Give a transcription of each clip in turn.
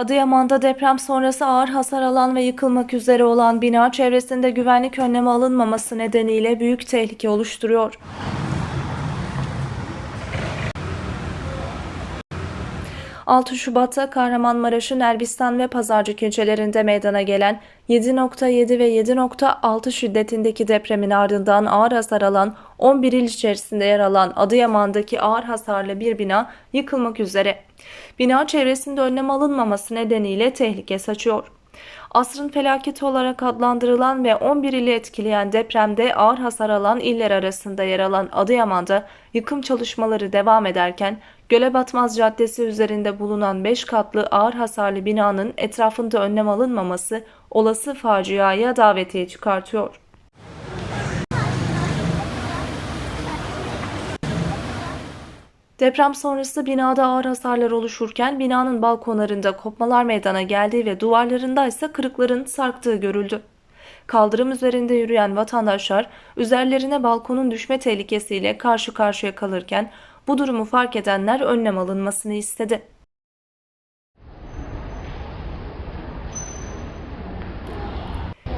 Adıyaman'da deprem sonrası ağır hasar alan ve yıkılmak üzere olan bina çevresinde güvenlik önlemi alınmaması nedeniyle büyük tehlike oluşturuyor. ...6 Şubat'ta Kahramanmaraş'ın Elbistan ve Pazarcık ilçelerinde meydana gelen 7.7 ve 7.6 şiddetindeki depremin ardından ağır hasar alan 11 il içerisinde yer alan Adıyaman'daki ağır hasarlı bir bina yıkılmak üzere. Bina çevresinde önlem alınmaması nedeniyle tehlike saçıyor. Asrın felaketi olarak adlandırılan ve 11 ili etkileyen depremde ağır hasar alan iller arasında yer alan Adıyaman'da yıkım çalışmaları devam ederken Gölebatmaz Caddesi üzerinde bulunan 5 katlı ağır hasarlı binanın etrafında önlem alınmaması olası faciaya davetiye çıkartıyor. Deprem sonrası binada ağır hasarlar oluşurken binanın balkonlarında kopmalar meydana geldiği ve duvarlarında ise kırıkların sarktığı görüldü. Kaldırım üzerinde yürüyen vatandaşlar üzerlerine balkonun düşme tehlikesiyle karşı karşıya kalırken bu durumu fark edenler önlem alınmasını istedi.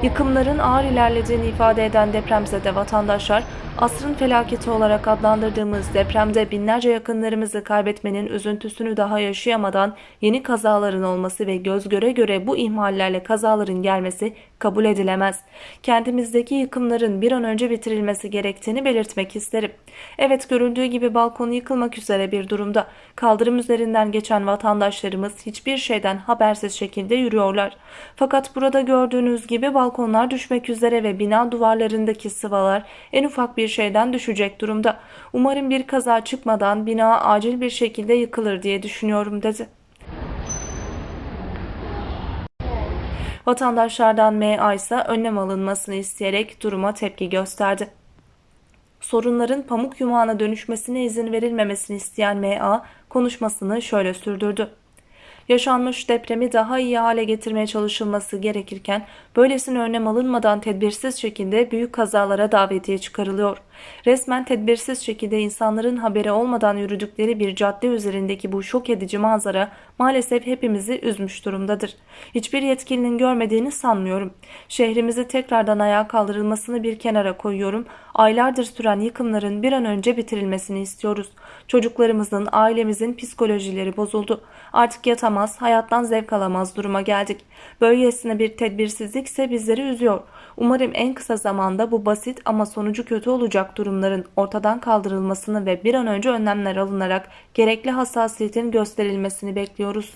Yıkımların ağır ilerlediğini ifade eden depremzede vatandaşlar, asrın felaketi olarak adlandırdığımız depremde binlerce yakınlarımızı kaybetmenin üzüntüsünü daha yaşayamadan yeni kazaların olması ve göz göre göre bu ihmallerle kazaların gelmesi kabul edilemez. Kendimizdeki yıkımların bir an önce bitirilmesi gerektiğini belirtmek isterim. Evet görüldüğü gibi balkon yıkılmak üzere bir durumda. Kaldırım üzerinden geçen vatandaşlarımız hiçbir şeyden habersiz şekilde yürüyorlar. Fakat burada gördüğünüz gibi balkonlar düşmek üzere ve bina duvarlarındaki sıvalar en ufak bir şeyden düşecek durumda. Umarım bir kaza çıkmadan bina acil bir şekilde yıkılır diye düşünüyorum dedi. Vatandaşlardan MA ise önlem alınmasını isteyerek duruma tepki gösterdi. Sorunların pamuk yumağına dönüşmesine izin verilmemesini isteyen MA konuşmasını şöyle sürdürdü. Yaşanmış depremi daha iyi hale getirmeye çalışılması gerekirken böylesine önlem alınmadan tedbirsiz şekilde büyük kazalara davetiye çıkarılıyor. Resmen tedbirsiz şekilde insanların haberi olmadan yürüdükleri bir cadde üzerindeki bu şok edici manzara maalesef hepimizi üzmüş durumdadır. Hiçbir yetkilinin görmediğini sanmıyorum. Şehrimizi tekrardan ayağa kaldırılmasını bir kenara koyuyorum. Aylardır süren yıkımların bir an önce bitirilmesini istiyoruz. Çocuklarımızın, ailemizin psikolojileri bozuldu. Artık yatamaz, hayattan zevk alamaz duruma geldik. Böylesine bir tedbirsizlik ise bizleri üzüyor. Umarım en kısa zamanda bu basit ama sonucu kötü olacak durumların ortadan kaldırılmasını ve bir an önce önlemler alınarak gerekli hassasiyetin gösterilmesini bekliyoruz.